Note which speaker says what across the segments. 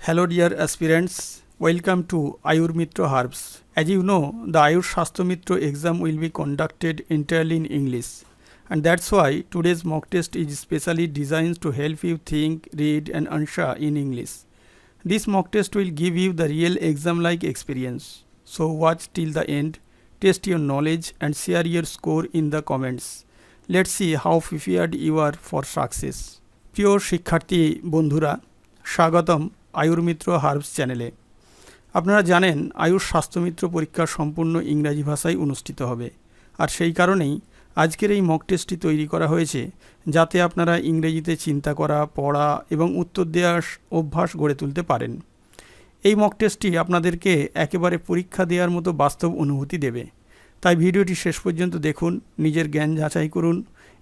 Speaker 1: Hello, dear aspirants. Welcome to Ayur Mitra Herbs. As you know, the Ayur Shastro Mitra exam will be conducted entirely in English. And that's why today's mock test is specially designed to help you think, read, and answer in English. This mock test will give you the real exam like experience. So, watch till the end, test your knowledge, and share your score in the comments. Let's see how prepared you are for success. প্রিয় শিক্ষার্থী বন্ধুরা স্বাগতম আয়ুর্মিত্র herbs চ্যানেলে। আপনারা জানেন আয়ুষ স্বাস্থ্যমিত্র পরীক্ষা সম্পূর্ণ ইংরাজি ভাষায় অনুষ্ঠিত হবে। আর সেই কারণেই আজকের এই মক টেস্টটি তৈরি করা হয়েছে, যাতে আপনারা ইংরেজিতে চিন্তা করা, পড়া এবং উত্তর দেওয়ার অভ্যাস গড়ে তুলতে পারেন। এই মক টেস্টটি আপনাদেরকে একেবারে পরীক্ষা দেওয়ার মতো বাস্তব অনুভূতি দেবে। তাই ভিডিওটি শেষ পর্যন্ত দেখুন, নিজের জ্ঞান যাচাই করুন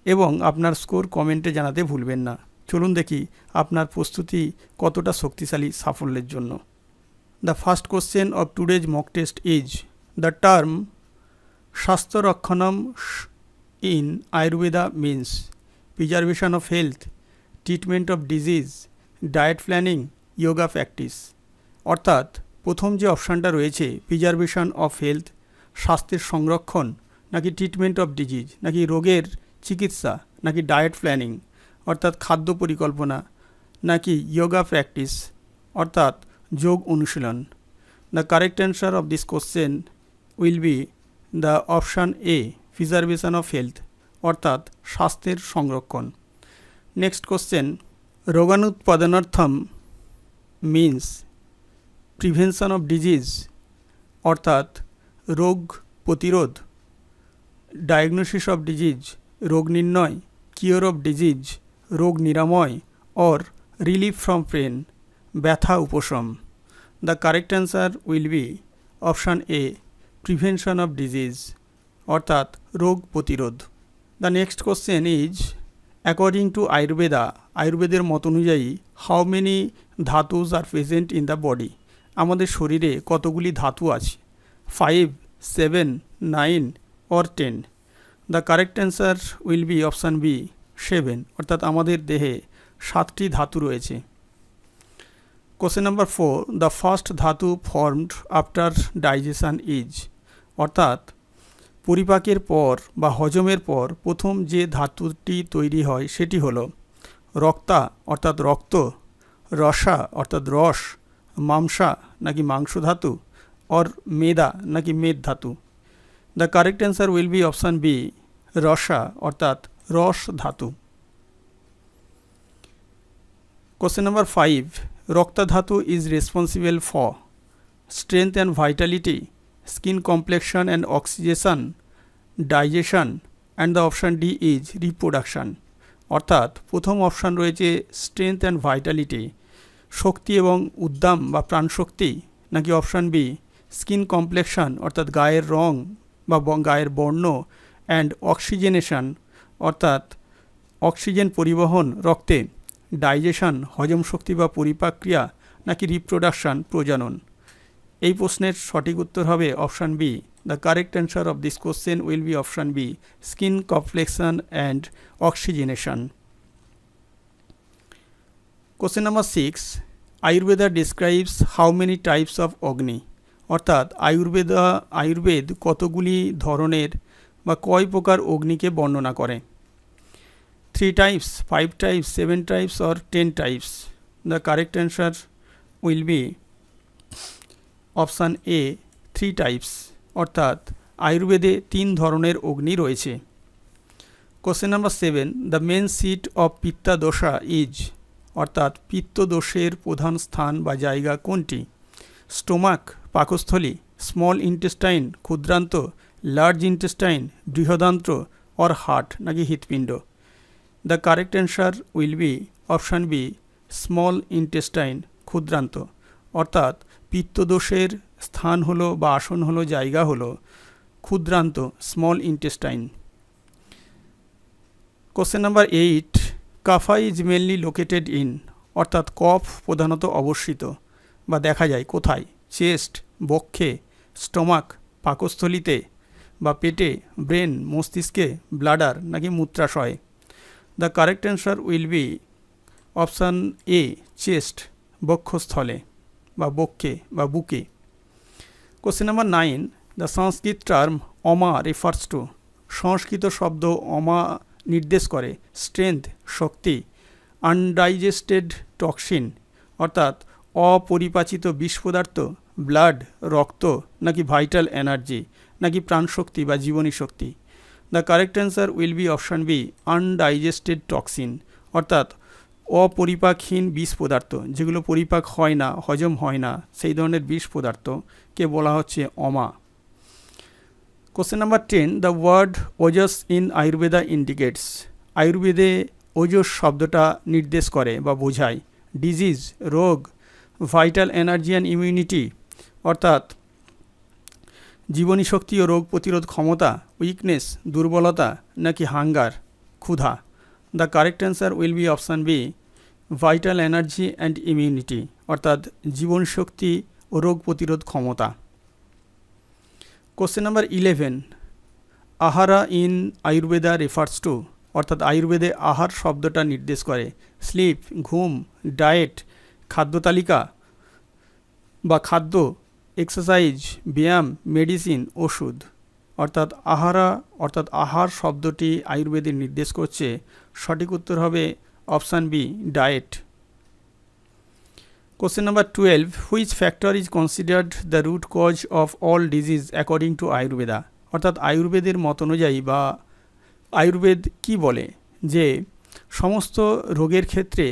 Speaker 1: এবং আপনার স্কোর কমেন্টে জানাতে ভুলবেন না। চলুন দেখি আপনার প্রস্তুতি কতটা শক্তিশালী সাফল্যের জন্য। The first question of today's mock test is the term স্বাস্থ্যরক্ষণম in Ayurveda means preservation of health treatment of disease diet planning yoga practice অর্থাৎ প্রথম যে অপশানটা রয়েছে প্রিজার্ভেশন অফ হেলথ স্বাস্থ্যের সংরক্ষণ, নাকি ট্রিটমেন্ট অফ ডিজিজ নাকি রোগের চিকিৎসা, নাকি ডায়েট প্ল্যানিং অর্থাৎ খাদ্য পরিকল্পনা, নাকি যোগা প্র্যাকটিস অর্থাৎ যোগ অনুশীলন। The correct answer of this question will be the option A preservation of health অর্থাৎ স্বাস্থ্যের সংরক্ষণ। নেক্সট কোশ্চেন রোগাণুৎপাদনার্থম মিন্স প্রিভেনশন অফ ডিজিজ অর্থাৎ রোগ প্রতিরোধ। ডায়াগনোসিস অফ ডিজিজ রোগ নির্ণয় কিওর অফ ডিজিজ রোগ নিরাময় অর রিলিফ ফ্রম পেন ব্যথা উপশম। The correct answer will be option A prevention of disease অর্থাৎ রোগ প্রতিরোধ। The next question is according to Ayurveda আয়ুর্বেদের মত অনুযায়ী how many dhatus are present in the body আমাদের শরীরে কতগুলি ধাতু আছে? Five seven nine or ten the correct answer will be option B seven অর্থাৎ আমাদের দেহে সাতটি ধাতু রয়েছে। Question number four the first dhatu formed after digestion is অর্থাৎ পরিপাকের পর বা হজমের পর প্রথম যে ধাতুটি তৈরি হয় সেটি হলো রক্তা, অর্থাৎ রক্ত, রসা, অর্থাৎ রস, মাংসা নাকি মাংস ধাতু, অর মেদা নাকি মেদ ধাতু। The correct answer will be option B rasa, অর্থাৎ রস ধাতু। Question number five rakta dhatu is responsible for strength and vitality skin complexion and oxygenation digestion and the option D is reproduction অর্থাৎ প্রথম option রয়েছে strength and Vitality শক্তি এবং উদ্দাম বা প্রাণশক্তি, নাকি অপশান বি স্কিন কমপ্লেকশন অর্থাৎ গায়ের রং বা গায়ের বর্ণ অ্যান্ড অক্সিজেনেশন অর্থাৎ অক্সিজেন পরিবহন, রক্তে, ডাইজেশন, হজম শক্তি বা পরিপাক্রিয়া নাকি রিপ্রোডাকশান প্রজনন? এই প্রশ্নের সঠিক উত্তর হবে option B, the correct answer of this question will be option B, skin complexion and oxygenation. Question number six, Ayurveda describes how many types of অগ্নি? অর্থাৎ আয়ুর্বেদা, আয়ুর্বেদ কতগুলি ধরনের বা কয় প্রকার অগ্নিকে বর্ণনা করে? Three types five types seven types or ten types the correct answer will be option A three types অর্থাৎ, আয়ুর্বেদে তিন ধরনের অগ্নি রয়েছে। Question number seven the main seat of pitta dosha is অর্থাৎ, পিত্তদোষের প্রধান স্থান বা জায়গা কোনটি? স্টোমাক পাকস্থলী স্মল ইন্টেস্টাইন ক্ষুদ্রান্ত লার্জ ইন্টেস্টাইন বৃহদান্ত্র অর হার্ট নাকি হৃৎপিণ্ড? The correct answer will be option B small intestine ক্ষুদ্রান্ত। অর্থাৎ পিত্তদোষের স্থান হলো বা আসন হলো, জায়গা হলো ক্ষুদ্রান্ত small intestine question number eight kapha is mainly located in অর্থাৎ কফ প্রধানত অবস্থিত বা দেখা যায় কোথায়? চেস্ট, বক্ষে, স্টোমাক, পাকস্থলিতে বা পেটে, ব্রেন, মস্তিষ্কে, ব্লাডার নাকি মূত্রাশয়। The correct answer will be option A chest বক্ষস্থলে বা বক্ষে বা বুকে। Question number nine the Sanskrit term ama refers to Sanskrit শব্দ অমা নির্দেশ করে স্ট্রেংথ শক্তি আনডাইজেস্টেড টক্সিন অর্থাৎ অপরিপাচিত বিষ পদার্থ ব্লাড রক্ত, নাকি ভাইটাল এনার্জি নাকি প্রাণশক্তি বা জীবনী শক্তি। The correct answer will be option B undigested toxin অর্থাৎ অপরিপাকহীন বিষ পদার্থ, যেগুলো পরিপাক হয় না, হজম হয় না, সেই ধরনের বিষ পদার্থকে বলা হচ্ছে অমা। Question number ten the word ojas in Ayurveda indicates আয়ুর্বেদে ওজস শব্দটা নির্দেশ করে বা বোঝায় ডিজিজ রোগ ভাইটাল এনার্জি অ্যান্ড ইমিউনিটি অর্থাৎ জীবনী শক্তি ও রোগ প্রতিরোধ ক্ষমতা উইকনেস দুর্বলতা, নাকি হাঙ্গার ক্ষুধা? The correct answer will be option B vital energy and immunity অর্থাৎ জীবন শক্তি ও রোগ প্রতিরোধ ক্ষমতা। Question number eleven ahara in Ayurveda refers to অর্থাৎ আয়ুর্বেদে আহার শব্দটা নির্দেশ করে। স্লিপ ঘুম ডায়েট খাদ্য তালিকা বা খাদ্য এক্সারসাইজ, ব্যায়াম, মেডিসিন, ওষুধ। অর্থাৎ আহারা, অর্থাৎ আহার শব্দটি আয়ুর্বেদের নির্দেশ করছে। সঠিক উত্তর হবে option B, diet. Question number twelve, which factor is considered the root cause of all disease according to Ayurveda? অর্থাৎ আয়ুর্বেদের মত অনুযায়ী বা আয়ুর্বেদ কি বলে? যে সমস্ত রোগের ক্ষেত্রে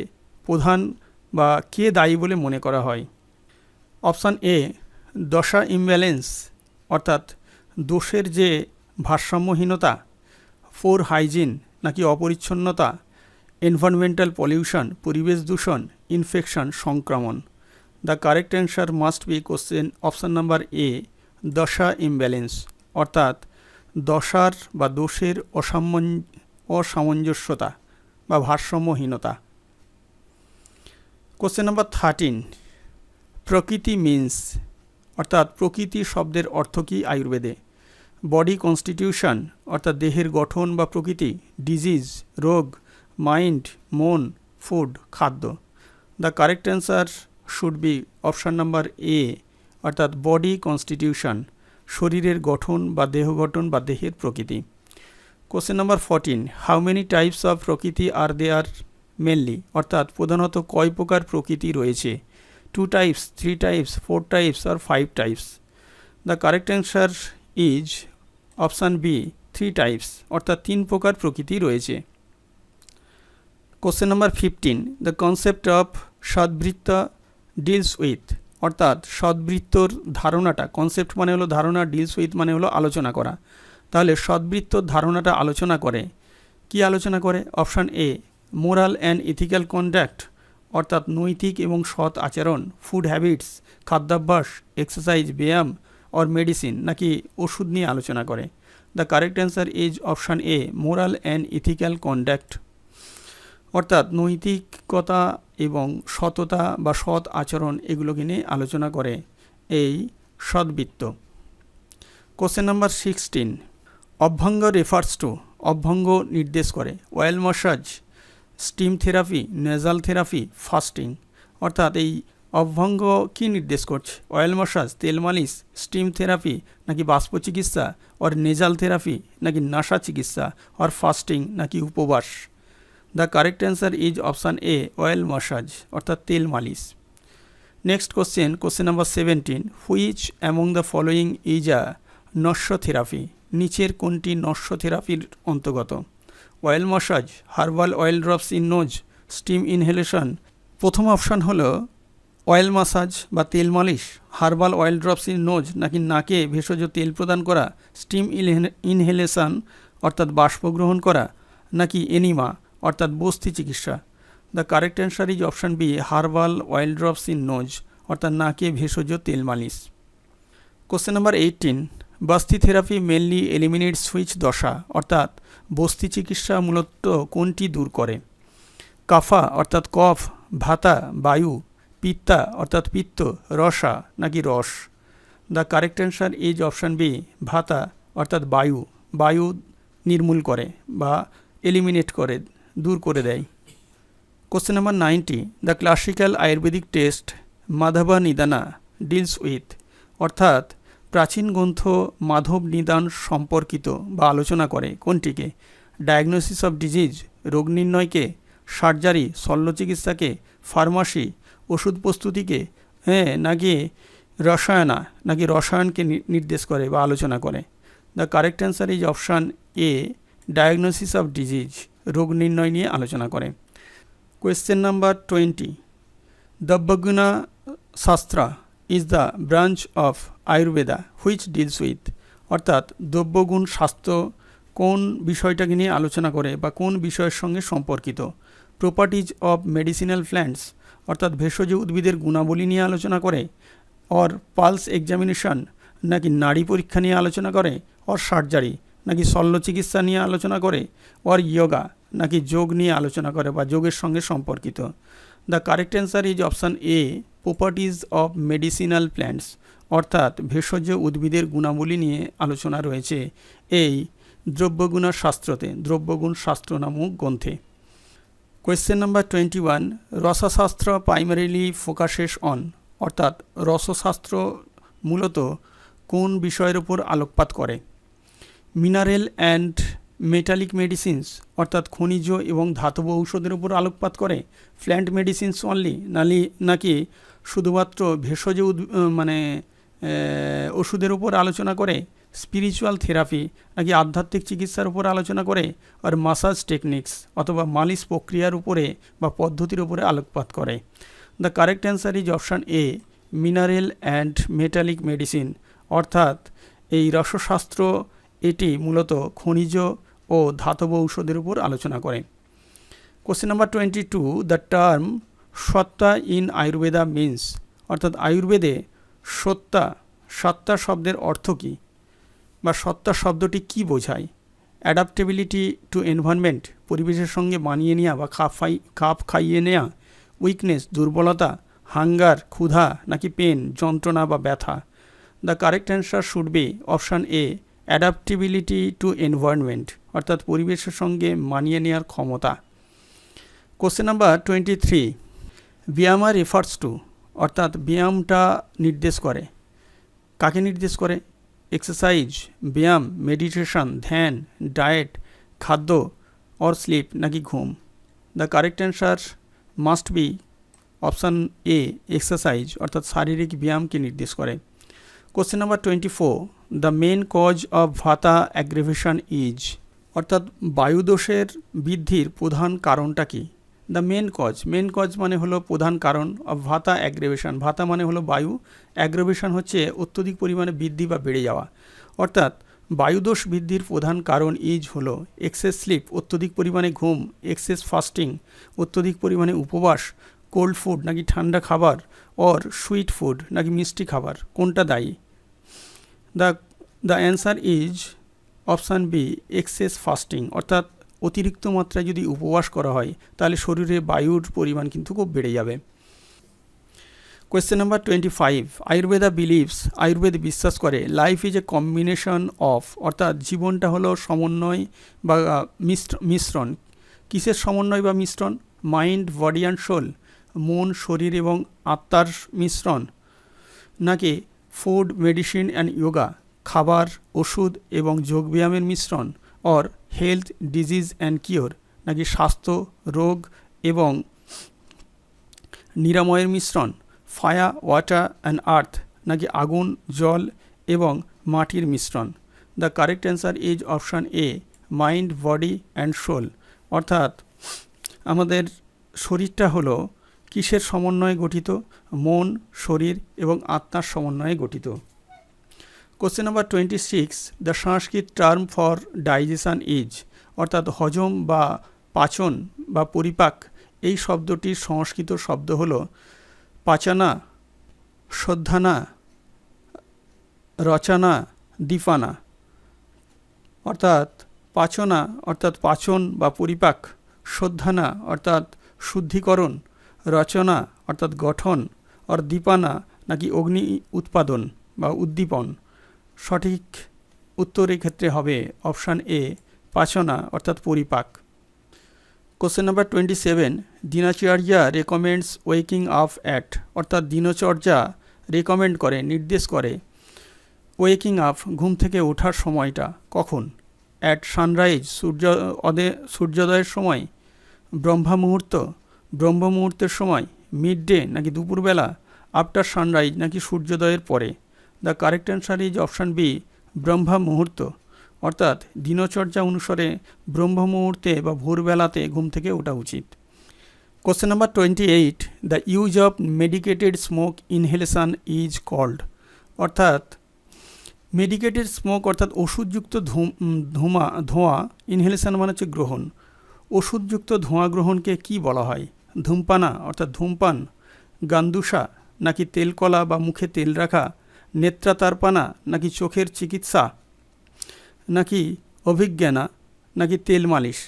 Speaker 1: প্রধান বা কে দায়ী বলে মনে করা হয়? অপশান এ দশা ইমব্যালেন্স, অর্থাৎ দোষের যে ভারসাম্যহীনতা, ফোর হাইজিন নাকি অপরিচ্ছন্নতা, এনভায়রনমেন্টাল পলিউশন, পরিবেশ দূষণ, ইনফেকশন, সংক্রমণ। The correct answer must be question option number A, dosha imbalance, অর্থাৎ দশার বা দোষের অসামন অসামঞ্জস্যতা বা ভারসাম্যহীনতা। Question number thirteen, prakriti means অর্থাৎ প্রকৃতি শব্দের অর্থ কী আয়ুর্বেদে? বডি কনস্টিটিউশন, অর্থাৎ দেহের গঠন বা প্রকৃতি, ডিজিজ, রোগ, মাইন্ড, মন, ফুড, খাদ্য। The correct answer should be option number A, অর্থাৎ বডি কনস্টিটিউশন, শরীরের গঠন বা দেহ গঠন বা দেহের প্রকৃতি। Question number fourteen, how many types of prakriti are they R mainly, অর্থাৎ প্রধানত কয় প্রকার প্রকৃতি রয়েছে? Two types three types four types or five types the correct answer is option B three types অর্থাৎ তিন প্রকার প্রকৃতি রয়েছে। Question number fifteen the concept of sadvritta deals with অর্থাৎ সদ্বৃত্তর ধারণাটা কনসেপ্ট মানে হলো ধারণা ডিলস উইথ মানে হলো আলোচনা করা। তাহলে সদ্বৃত্তর ধারণাটা আলোচনা করে। কি আলোচনা করে? Option A moral and ethical conduct অর্থাৎ নৈতিক এবং সৎ আচরণ ফুড হ্যাবিটস খাদ্যাভ্যাস এক্সারসাইজ ব্যায়াম অর মেডিসিন নাকি ওষুধ নিয়ে আলোচনা করে। The correct answer is option A moral and ethical conduct অর্থাৎ নৈতিকতা এবং সততা বা সৎ আচরণ এগুলোকে নিয়ে আলোচনা করে এই সদ্বৃত্ত। Question number sixteen abhyanga refers to অভ্যঙ্গ নির্দেশ করে। Oil massage steam therapy nasal therapy fasting অর্থাৎ এই অভ্যঙ্গ কি নির্দেশ করছে? অয়েল মসাজ তেল মালিশ স্টিম থেরাপি, নাকি বাষ্প চিকিৎসা অর নেজাল থেরাপি, নাকি নাসা চিকিৎসা অর ফাস্টিং নাকি উপবাস? The correct answer is option A oil massage অর্থাৎ তেল মালিশ। Next question question number seventeen which among the following is a nasya therapy? নিচের কোনটি নস্য থেরাপির অন্তর্গত? Oil massage herbal oil drops in nose steam inhalation প্রথম অপশান হলো অয়েল মাসাজ বা তেল মালিশ herbal oil drops in nose নাকি নাকে ভেষজ তেল প্রদান করা স্টিম ইনহেলেশন অর্থাৎ বাষ্প গ্রহণ করা, নাকি এনিমা, অর্থাৎ বস্তি চিকিৎসা। The correct answer is option B herbal oil drops in nose অর্থাৎ নাকে ভেষজ তেল মালিশ। Question number eighteen basti therapy mainly eliminate which dosha, অর্থাৎ বস্তি চিকিৎসা মূলত কোনটি দূর করে? কাফা, অর্থাৎ কফ, ভাতা, বায়ু, পিত্তা, অর্থাৎ পিত্ত, রসা, নাকি রস? The correct answer is option B vata, অর্থাৎ বায়ু। বায়ু নির্মূল করে বা এলিমিনেট করে, দূর করে দেয়। Question number ninety the classical Ayurvedic text Madhava Nidana deals with অর্থাৎ প্রাচীন গ্রন্থ মাধব নিদান সম্পর্কিত বা আলোচনা করে কোনটিকে? ডায়াগনোসিস অফ ডিজিজ, রোগ নির্ণয়কে, সার্জারি শল্য চিকিৎসাকে ফার্মাসি, ওষুধ প্রস্তুতিকে হ্যাঁ নাকি রসায়না, নাকি রসায়নকে নির্দেশ করে বা আলোচনা করে? The correct answer is option A, diagnosis of disease, রোগ নির্ণয় নিয়ে আলোচনা করে। Question number twenty. Dravyaguna Shastra is the branch of Ayurveda which deals with অর্থাৎ দ্রব্যগুণ স্বাস্থ্য, কোন বিষয়টাকে নিয়ে আলোচনা করে বা কোন বিষয়ের সঙ্গে সম্পর্কিত। প্রপার্টিজ অফ মেডিসিনাল প্ল্যান্টস অর্থাৎ ভেষজ উদ্ভিদের গুণাবলী নিয়ে আলোচনা করে অর পালস এক্সামিনেশন নাকি নারী পরীক্ষা নিয়ে আলোচনা করে অর সার্জারি নাকি শল্য চিকিৎসা নিয়ে আলোচনা করে অর ইয়োগা নাকি যোগ নিয়ে আলোচনা করে বা যোগের সঙ্গে সম্পর্কিত। The correct answer is option A properties of medicinal plants অর্থাৎ ভেষজ উদ্ভিদের গুণাবলী নিয়ে আলোচনা রয়েছে। এই দ্রব্যগুণার শাস্ত্রতে, দ্রব্যগুণ শাস্ত্র নামক গ্রন্থে। Question number twenty one Rasashastra primarily focuses on অর্থাৎ রসশাস্ত্র মূলত কোন বিষয়ের উপর আলোকপাত করে? মিনারেল অ্যান্ড মেটালিক মেডিসিনস অর্থাৎ খনিজ এবং ধাতব ঔষধের উপর আলোকপাত করে। প্ল্যান্ট মেডিসিনস অনলি নালি, নাকি শুধুমাত্র ভেষজ মানে ওষুধের উপর আলোচনা করে? স্পিরিচুয়াল থেরাপি নাকি আধ্যাত্মিক চিকিৎসার উপর আলোচনা করে? আর মাসাজ টেকনিক্স অথবা মালিশ প্রক্রিয়ার উপরে বা পদ্ধতির উপরে আলোকপাত করে। The correct answer is option A mineral and metallic medicine অর্থাৎ এই রসশাস্ত্র এটি মূলত খনিজ ও ধাতব ঔষধের উপর আলোচনা করে question number twenty two the term sattva in Ayurveda means অর্থাৎ আয়ুর্বেদে সত্তা সত্তা শব্দের অর্থ কী? বা সত্তা শব্দটি কী বোঝায়? অ্যাডাপ্টেবিলিটি টু এনভায়রনমেন্ট পরিবেশের সঙ্গে মানিয়ে নেওয়া বা খাপ ফাই খাপ খাইয়ে নেওয়া উইকনেস দুর্বলতা হাঙ্গার ক্ষুধা, নাকি পেন যন্ত্রণা বা ব্যথা। The correct answer should be option A adaptability to environment অর্থাৎ পরিবেশের সঙ্গে মানিয়ে নেওয়ার ক্ষমতা। Question number twenty three vyayama refers to অর্থাৎ ব্যায়ামটা নির্দেশ করে। কাকে নির্দেশ করে? এক্সারসাইজ ব্যায়াম মেডিটেশন ধ্যান ডায়েট খাদ্য অর স্লিপ নাকি ঘুম। The correct answer must be option A exercise অর্থাৎ শারীরিক ব্যায়ামকে নির্দেশ করে। Question number twenty four the main cause of vata aggravation is অর্থাৎ বায়ুদোষের বৃদ্ধির প্রধান কারণটা কি? The main cause main cause মানে হলো প্রধান কারণ অফ ভাতা অ্যাগ্রেভেশন ভাতা মানে হলো বায়ু। অ্যাগ্রেভেশন হচ্ছে অত্যধিক পরিমাণে বৃদ্ধি বা বেড়ে যাওয়া। অর্থাৎ বায়ুদোষ বৃদ্ধির প্রধান কারণ ইজ হলো এক্সেস স্লিপ অত্যধিক পরিমাণে ঘুম এক্সেস ফাস্টিং অত্যধিক পরিমাণে উপবাস কোল্ড ফুড নাকি ঠান্ডা খাবার অর সুইট ফুড নাকি মিষ্টি খাবার। কোনটা দায়ী? The the answer is option B excess fasting অর্থাৎ অতিরিক্ত মাত্রায় যদি উপবাস করা হয়, তাহলে শরীরে বায়ুর পরিমাণ কিন্তু খুব বেড়ে যাবে। Question number twenty five Ayurveda believes Ayurveda বিশ্বাস করে life is a combination of অর্থাৎ জীবনটা হলো সমন্বয় বা মিশ্রণ। কিসের সমন্বয় বা মিশ্রণ? মাইন্ড বডি অ্যান্ড সোল মন, শরীর এবং আত্মার মিশ্রণ। নাকি ফুড মেডিসিন অ্যান্ড যোগা খাবার, ওষুধ এবং যোগব্যায়ামের মিশ্রণ or health disease and cure নাকি স্বাস্থ্য, রোগ এবং নিরাময়ের মিশ্রণ ফায়া ওয়াটার অ্যান্ড আর্থ নাকি আগুন, জল এবং মাটির মিশ্রণ? The correct answer is option A mind body and soul অর্থাৎ আমাদের শরীরটা হলো কিসের সমন্বয়ে গঠিত? মন, শরীর এবং আত্মার সমন্বয়ে গঠিত। Question number twenty six the Sanskrit term for digestion is অর্থাৎ হজম বা পাচন বা পরিপাক, এই শব্দটির সংস্কৃত শব্দ হল পাচানা, শ্রদ্ধানা, রচনা, দীপানা। অর্থাৎ পাচনা, অর্থাৎ পাচন বা পরিপাক, শ্রদ্ধানা, অর্থাৎ শুদ্ধিকরণ, রচনা, অর্থাৎ গঠন, আর দীপানা নাকি অগ্নি উৎপাদন বা উদ্দীপন। সঠিক উত্তর ক্ষেত্রে হবে অপশান এ, পাচনা, অর্থাৎ পরিপাক। Question number twenty seven Dinacharya recommends waking up at অর্থাৎ দিনচর্যা রেকমেন্ড করে, নির্দেশ করে। ওয়েকিং আপ ঘুম থেকে ওঠার সময়টা কখন? অ্যাট সানরাইজ সূর্য, অদে, সূর্যোদয়ের সময়? ব্রহ্মা মুহূর্ত? ব্রহ্ম মুহূর্তের সময়? মিড ডে নাকি দুপুরবেলা? আফটার সানরাইজ নাকি সূর্যোদয়ের পরে? The correct answer is option B Brahma muhurta অর্থাৎ দিনচর্যা অনুসারে ব্রহ্ম মুহূর্তে বা ভোরবেলাতে ঘুম থেকে ওঠা উচিত। Question number twenty eight the use of medicated smoke inhalation is called অর্থাৎ মেডিকেটেড স্মোক অর্থাৎ ওষুধযুক্ত ধোঁয়া ধোঁয়া ইনহেলেশন মানে হচ্ছে গ্রহণ। ওষুধযুক্ত ধোঁয়া গ্রহণকে কি বলা হয়? ধূমপানা, অর্থাৎ ধূমপান গান্দুসা নাকি তেলকলা বা মুখে তেল রাখা নেত্রাতারপানা, নাকি চোখের চিকিৎসা, নাকি অভিজ্ঞানা, নাকি তেল মালিশ?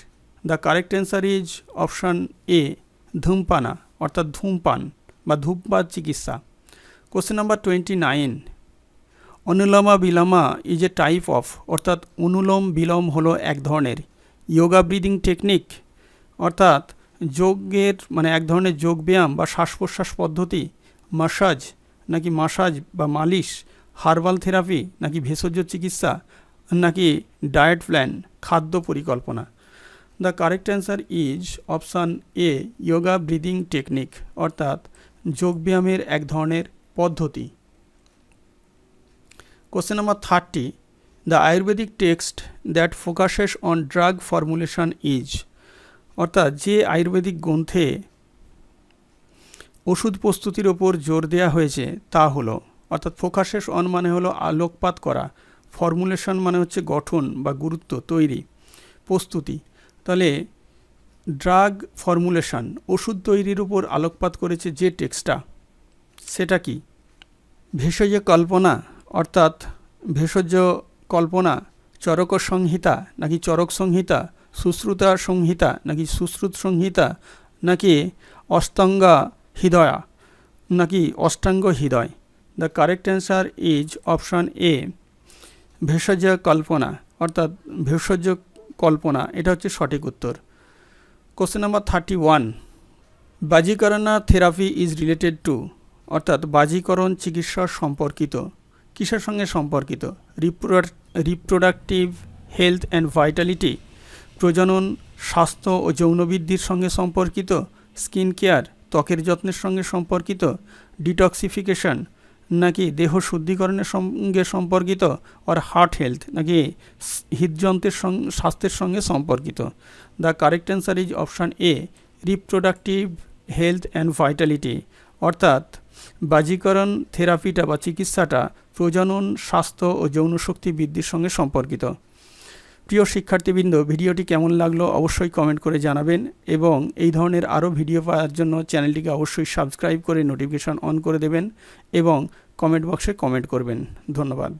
Speaker 1: The correct answer is option A dhumapana, অর্থাৎ ধূমপান বা ধূপবাদ চিকিৎসা। Question number twenty nine anuloma viloma is a type of অর্থাৎ অনুলোম বিলোম হলো এক ধরনের যোগা ব্রিদিং টেকনিক অর্থাৎ যোগের মানে এক ধরনের যোগব্যায়াম বা শ্বাস প্রশ্বাস পদ্ধতি মাসাজ নাকি মাসাজ বা মালিশ, হার্বাল থেরাপি, নাকি ভেষজ চিকিৎসা, নাকি ডায়েট প্ল্যান, খাদ্য পরিকল্পনা? The correct answer is option A yoga breathing technique, অর্থাৎ যোগব্যায়ামের এক ধরনের পদ্ধতি। Question number thirty, the Ayurvedic text that focuses on drug formulation is, অর্থাৎ যে আয়ুর্বেদিক গ্রন্থে ওষুধ প্রস্তুতির ওপর জোর দেওয়া হয়েছে, তা হলো, অর্থাৎ ফোকাসেস অন মানে হলো আলোকপাত করা, ফর্মুলেশন মানে হচ্ছে গঠন বা গুরুত্ব তৈরি, প্রস্তুতি। তাহলে, ড্রাগ ফর্মুলেশন, ওষুধ তৈরির উপর আলোকপাত করেছে যে টেক্সটা সেটা কি? ভেষজ কল্পনা, অর্থাৎ ভেষজ কল্পনা, চরক সংহিতা নাকি চরক সংহিতা সুশ্রুতা সংহিতা নাকি সুশ্রুত সংহিতা, নাকি অষ্টাঙ্গা হৃদয়া, নাকি Ashtanga Hridaya? The correct answer is option A Bheshaja Kalpana, অর্থাৎ ভেষজ কল্পনা, এটা হচ্ছে সঠিক উত্তর। Question number thirty one Vajikarana therapy is related to অর্থাৎ বাজিকরণ চিকিৎসা সম্পর্কিত, কিসের সঙ্গে সম্পর্কিত? রিপ্রোডাক্টিভ হেলথ অ্যান্ড ভাইটালিটি প্রজনন, স্বাস্থ্য ও যৌনবৃদ্ধির সঙ্গে সম্পর্কিত স্কিন কেয়ার ত্বকের যত্নের সঙ্গে সম্পর্কিত ডিটক্সিফিকেশন, নাকি দেহ শুদ্ধিকরণের সঙ্গে সম্পর্কিত আর হার্ট হেলথ নাকি হৃদযন্ত্রের স্বাস্থ্যের সঙ্গে সম্পর্কিত? The correct answer is option A reproductive health and vitality অর্থাৎ বাজিকরণ, থেরাপিটা বা চিকিৎসাটা প্রজনন, স্বাস্থ্য ও যৌনশক্তি বৃদ্ধির সঙ্গে সম্পর্কিত। প্রিয় শিক্ষার্থীবৃন্দ, ভিডিওটি কেমন লাগল অবশ্যই কমেন্ট করে জানাবেন এবং এই ধরনের আরও ভিডিও পাওয়ার জন্য চ্যানেলটিকে অবশ্যই সাবস্ক্রাইব করে নোটিফিকেশান অন করে দেবেন এবং কমেন্ট বক্সে কমেন্ট করবেন। ধন্যবাদ।